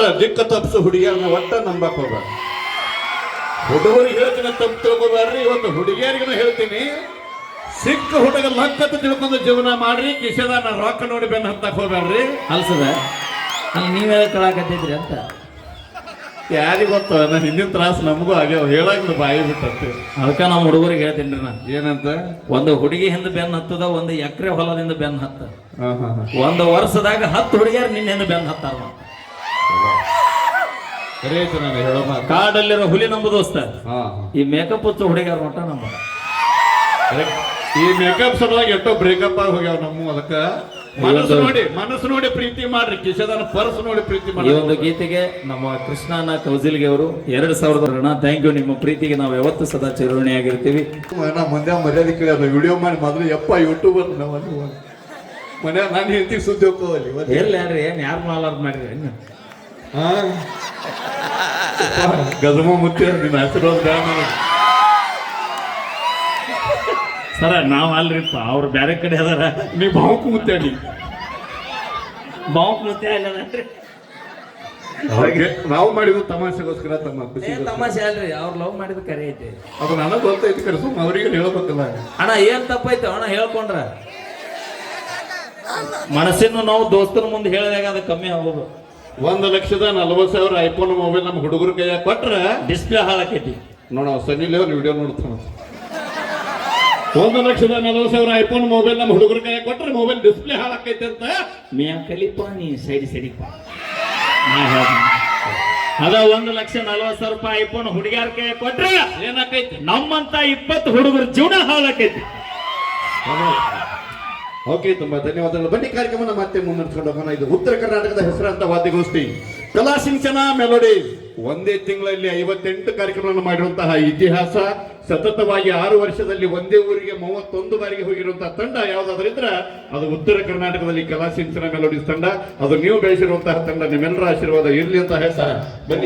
ನೋಡ ದಿಕ್ಕ ತಪ್ಸು ಹುಡುಗಿಯರನ್ನ ಒಟ್ಟ ನಂಬಕ್ ಹೋಗ್ಬೇಡ. ಹುಡುಗರಿಗೆ ಹೇಳ್ತೀನಿ ತಪ್ಪು ತಿಳ್ಕೋಬಾರ್ರಿ ಇವತ್ತು ಹುಡುಗಿಯರಿಗೂ ಹೇಳ್ತೀನಿ. ಸಿಕ್ಕ ಹುಡುಗ ಲಕ್ಕತ್ತ ತಿಳ್ಕೊಂಡು ಜೀವನ ಮಾಡ್ರಿ. ಕಿಶೆದಾನ ರೊಕ್ಕ ನೋಡಿ ಬೆನ್ನ ಹತ್ತಕ್ ಹೋಗ್ಬೇಡ್ರಿ. ಅಲ್ಸದ? ಅಲ್ಲಿ ನೀವೇ ಕಳಾಕತ್ತಿದ್ರಿ ಅಂತ. ಯಾರಿಗೆ ಗೊತ್ತ? ನಾನು ಹಿಂದಿನ ತ್ರಾಸ ನಮಗೂ ಆಗ್ಯಾವ. ಹೇಳಂಗ್ ಬಾಯಿ ಬಿಟ್ಟಂತೆ. ಅದಕ್ಕೆ ನಾವು ಹುಡುಗರಿಗೆ ಹೇಳ್ತೀನಿ ರೀ ನಾ. ಏನಂತ? ಒಂದು ಹುಡುಗಿ ಹಿಂದ ಬೆನ್ ಹತ್ತದ ಒಂದು ಎಕರೆ ಹೊಲದಿಂದ ಬೆನ್ ಹತ್ತ. ಒಂದು ವರ್ಷದಾಗ ಹತ್ತು ಹುಡುಗಿಯರು ನಿನ್ನೆಂದು ಬೆನ್ ಹತ್ತಾರ ಸರಿ ಆಯ್ತು ನಾನು ಹೇಳೋ ಮಾತು ಕಾಡಲ್ಲಿರೋ ಹುಲಿ ನಮ್ಮ ದೋಸ್ತ. ಈ ಮೇಕಪ್ ಹೊತ್ತು ಹುಡುಗ್ಯಾರ ಮಟ್ಟ ನಮ್ಮ ಈ ಮೇಕಪ್ ಸಲುವಾಗಿ ಎಷ್ಟೋ ಬ್ರೇಕಪ್ ಆಗಿ ಹೋಗ್ಯಾವ ನಮ್ಮ ಅದಕ್ಕ ಮನಸ್ಸು ನೋಡಿ ಮನಸ್ಸು ನೋಡಿ ಪ್ರೀತಿ ಮಾಡ್ರಿ. ಕಿಶದಾನ ಪರ್ಸ್ ನೋಡಿ ಪ್ರೀತಿ ಈ ಮಾಡಿ ಒಂದು ಗೀತೆಗೆ ನಮ್ಮ ಕೃಷ್ಣನ ಕೌಜಿಲ್ಗೆ ಅವರು ಎರಡ್ ಸಾವಿರದ ಥ್ಯಾಂಕ್ ಯು ನಿಮ್ಮ ಪ್ರೀತಿಗೆ ನಾವು ಯಾವತ್ತು ಸದಾ ಚಿರುಣಿಯಾಗಿರ್ತೀವಿ ಆಗಿರ್ತೀವಿ ಮಂದ್ಯ ಮರ್ಯಾದೆ ಕೇಳಿದ ವಿಡಿಯೋ ಮಾಡಿ ಮೊದಲು ಯಪ್ಪ ಯೂಟ್ಯೂಬರ್ ನಾವು ಮನೆ ನಾನು ಹೇಳ್ತೀವಿ ಸುದ್ದಿ ಹೋಗ್ತಾವಲ್ಲಿ ಎಲ್ಲಿ ಯಾರು ಏನ್ ಯಾರು ಮಾಲಾರ್ದ ಮಾಡ್ರಿ ಗಜಮ ಮುತ್ತಿ ನಿನ್ನ ಹೆಸರು. ಸರ ನಾವ್ ಅಲ್ರಿಪ್ಪ ಅವ್ರು ಬೇರೆ ಕಡೆ ಅದಾರ. ನೀ ಬಾವುಕ್ ಮುತ್ತೆ ನೀ ಬಾವುಕ್ ಮುತ್ತೆ ಹಾಗೆ ನಾವು ಮಾಡಿದ್ದು ತಮಾಷೆಗೋಸ್ಕರ ತಮ್ಮ ಖುಷಿ ತಮಾಷೆ ಅಲ್ರಿ ಅವ್ರು ಲವ್ ಮಾಡಿದ ಕರೆ ಐತೆ. ಅದು ನನಗೆ ಗೊತ್ತೈತಿ ಕರೆ ಸುಮ್ಮ ಅವ್ರಿಗೆ ಹೇಳ್ಬೇಕಲ್ಲ. ಅಣ್ಣ ಏನ್ ತಪ್ಪೈತೆ? ಅಣ್ಣ ಹೇಳ್ಕೊಂಡ್ರ. ಮನಸ್ಸಿನ ನಾವು ದೋಸ್ತರ ಮುಂದೆ ಹೇಳಿದಾಗ ಅದು ಕಮ್ಮಿ ಆಗೋದು ಒಂದು ಲಕ್ಷದ ನಲವತ್ತು ಸಾವಿರ ಐಫೋನ್ ಮೊಬೈಲ್ ನಮ್ಮ ಹುಡುಗರು ಕೈಯಾಗ ಕೊಟ್ರ ಡಿಸ್ಪ್ಲೇ ಹಾಳಾಕೈತಿ. ನೋಡ ಸನ್ನಿ ಅವ್ರು ವಿಡಿಯೋ ನೋಡ್ತಾನ ಒಂದು ಲಕ್ಷದ ನಲವತ್ತು ಸಾವಿರ ಐಫೋನ್ ಮೊಬೈಲ್ ನಮ್ಮ ಹುಡುಗರ ಕೈಯಾಗ ಕೊಟ್ರೆ ಮೊಬೈಲ್ ಡಿಸ್ಪ್ಲೇ ಹಾಳಾಕೈತಿ ಅಂತ ಮಿಯಾ ಕಲಿಪ ನೀ ಸೈಡ್ ಹೇಳ್ತೀನಿ. ಅದ ಒಂದು ಲಕ್ಷ ನಲ್ವತ್ತು ಸಾವಿರ ರೂಪಾಯಿ ಐಫೋನ್ ಹುಡುಗಿಯರ ಕೈ ಕೊಟ್ರೆ ಏನಾಕೈತಿ? ನಮ್ಮಂತ ಇಪ್ಪತ್ತು ಹುಡುಗರ ಜೀವನ ಹಾಳಾಕೈತಿ. ಓಕೆ, ತುಂಬಾ ಧನ್ಯವಾದಗಳು. ಬನ್ನಿ ಕಾರ್ಯಕ್ರಮನ ಮತ್ತೆ ಮುನ್ನಡೆಸ್ಕೊಂಡು ಹೋಗೋಣ. ಇದು ಉತ್ತರ ಕರ್ನಾಟಕದ ಹೆಸರಾಂತ ವಾದ್ಯಗೋಷ್ಠಿ. ಕಲಾ ಸಿಂಚನ ಮೆಲೋಡಿ. ಒಂದೇ ತಿಂಗಳಲ್ಲಿ ಐವತ್ತೆಂಟು ಕಾರ್ಯಕ್ರಮಗಳನ್ನು ಮಾಡಿರುವಂತಹ ಇತಿಹಾಸ, ಸತತವಾಗಿ ಆರು ವರ್ಷದಲ್ಲಿ ಒಂದೇ ಊರಿಗೆ ಮೂವತ್ತೊಂದು ಬಾರಿಗೆ ಹೋಗಿರುವಂತಹ ತಂಡ ಯಾವ್ದಾದ್ರು ಇದ್ರೆ ಅದು ಉತ್ತರ ಕರ್ನಾಟಕದಲ್ಲಿ ಕಲಾ ಸಿಂಚನ ಮೆಲೋಡಿಸ್ ತಂಡ. ಅದು ನೀವು ಬೆಳೆಸಿರುವಂತಹ ತಂಡ, ನಿಮ್ಮೆಲ್ಲರ ಆಶೀರ್ವಾದ ಇರಲಿ ಅಂತ ಹೇಳ್ತಾರೆ ಬನ್ನಿ.